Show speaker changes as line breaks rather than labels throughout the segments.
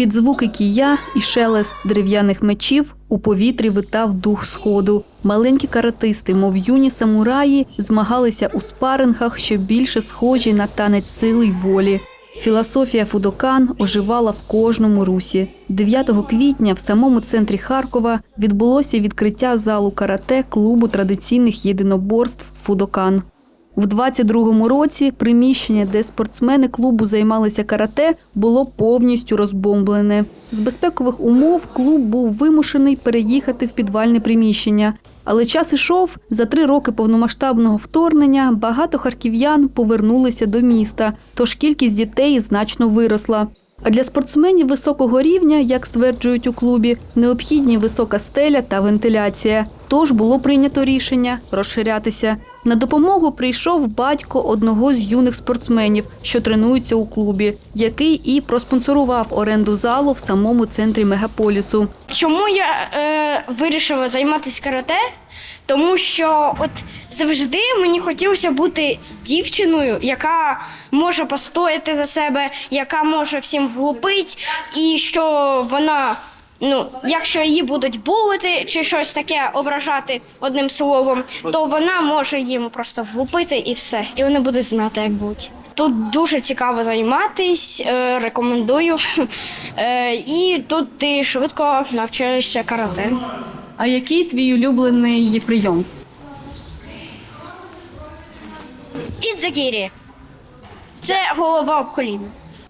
Під звуки кія і шелест дерев'яних мечів у повітрі витав дух сходу. Маленькі каратисти, мов юні самураї, змагалися у спарингах, що більше схожі на танець сили й волі. Філософія Фудокан оживала в кожному русі. 9 квітня в самому центрі Харкова відбулося відкриття залу карате клубу традиційних єдиноборств Фудокан. В 22-му році приміщення, де спортсмени клубу займалися карате, було повністю розбомблене. З безпекових умов клуб був вимушений переїхати в підвальне приміщення. Але час ішов. За три роки повномасштабного вторгнення багато харків'ян повернулися до міста, тож кількість дітей значно виросла. А для спортсменів високого рівня, як стверджують у клубі, необхідні висока стеля та вентиляція. Тож було прийнято рішення розширятися. На допомогу прийшов батько одного з юних спортсменів, що тренуються у клубі, який і проспонсорував оренду залу в самому центрі мегаполісу.
Чому я е, вирішила займатися карате? Тому що от завжди мені хотілося бути дівчиною, яка може постояти за себе, яка може всім влупити, і що вона, ну, якщо її будуть булити чи щось таке ображати одним словом, то вона може їм просто влупити і все. І вони будуть знати, як бути. Тут дуже цікаво займатись, е, рекомендую. Е, І тут ти швидко навчаєшся карате.
А який твій улюблений прийом?
Ідзакірі. Це голова об коліно.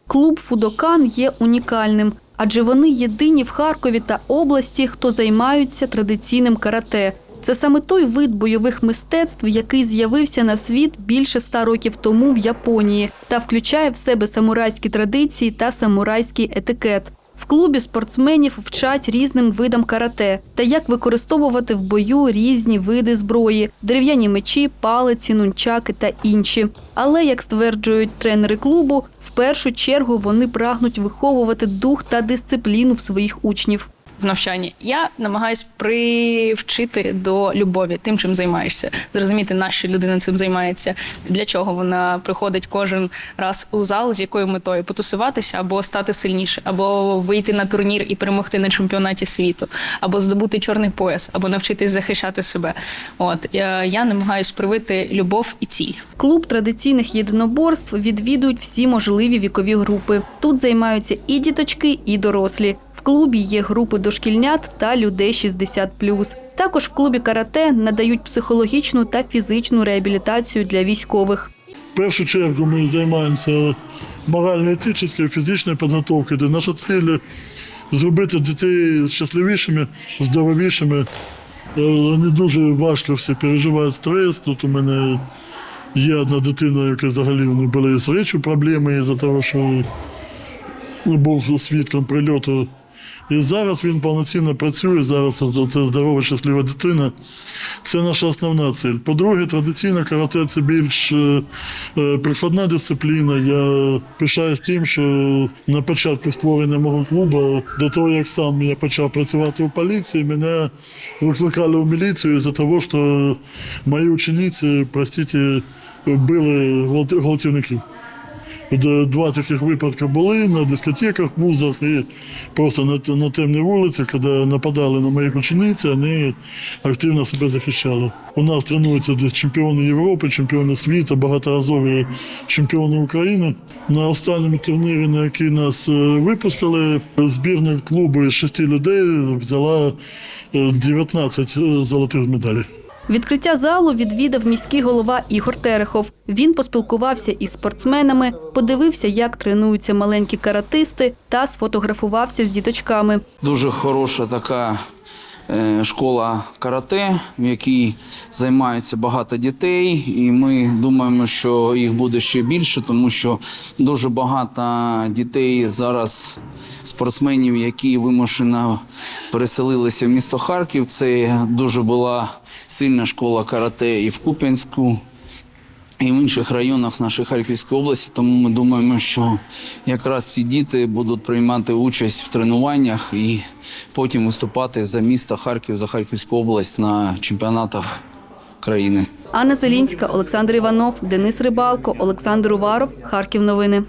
Клуб Фудокан є унікальним, адже вони єдині в Харкові та області, хто займаються традиційним карате. Це саме той вид бойових мистецтв, який з'явився на світ більше ста років тому в Японії та включає в себе самурайські традиції та самурайський етикет. В клубі спортсменів вчать різним видам карате та як використовувати в бою різні види зброї, дерев'яні мечі, палиці, нунчаки та інші. Але, як стверджують тренери клубу, в першу чергу вони прагнуть виховувати дух та дисципліну в своїх учнів.
В навчанні. Я намагаюсь привчити до любові тим, чим займаєшся. Зрозуміти, нащо людина цим займається, для чого вона приходить кожен раз у зал, з якою метою потусуватися, або стати сильніше, або вийти на турнір і перемогти на чемпіонаті світу, або здобути чорний пояс, або навчитись захищати себе. От я, я намагаюсь привити любов і ціль.
Клуб традиційних єдиноборств відвідують всі можливі вікові групи. Тут займаються і діточки, і дорослі. В клубі є групи дошкільнят та людей 60+. Також в клубі карате надають психологічну та фізичну реабілітацію для військових.
В першу чергу ми займаємося морально-етичною, фізичною підготовкою, де наша ціль зробити дітей щасливішими, здоровішими. Е, Вони дуже важко всі переживають стрес. Тут у мене є одна дитина, яка взагалі були з речі проблеми із-за того, що був свідком прильоту. І зараз він повноцінно працює. Зараз це, здорова, щаслива дитина. Це наша основна ціль. По-друге, традиційно карате це більш е, е, прикладна дисципліна. Я пишаюсь тим, що на початку створення мого клубу, до того як сам я почав працювати у поліції, мене викликали у міліцію за того, що мої учениці, простите, били гвалт- гвалтівників. Два таких випадки були на дискотеках, вузах і просто на, на темній вулиці, коли нападали на моїх учениць, вони активно себе захищали. У нас тренуються десь чемпіони Європи, чемпіони світу, багаторазові чемпіони України. На останньому турнірі, на який нас е, випустили, збірна клубу із шести людей взяла е, 19 золотих медалей.
Відкриття залу відвідав міський голова Ігор Терехов. Він поспілкувався із спортсменами, подивився, як тренуються маленькі каратисти, та сфотографувався з діточками.
Дуже хороша така школа карате, в якій займається багато дітей, і ми думаємо, що їх буде ще більше, тому що дуже багато дітей зараз. Спортсменів, які вимушено переселилися в місто Харків, це дуже була сильна школа карате і в Куп'янську, і в інших районах нашої Харківської області. Тому ми думаємо, що якраз ці діти будуть приймати участь в тренуваннях і потім виступати за місто Харків, за Харківську область на чемпіонатах країни.
Анна Зелінська, Олександр Іванов, Денис Рибалко, Олександр Уваров. Харків новини.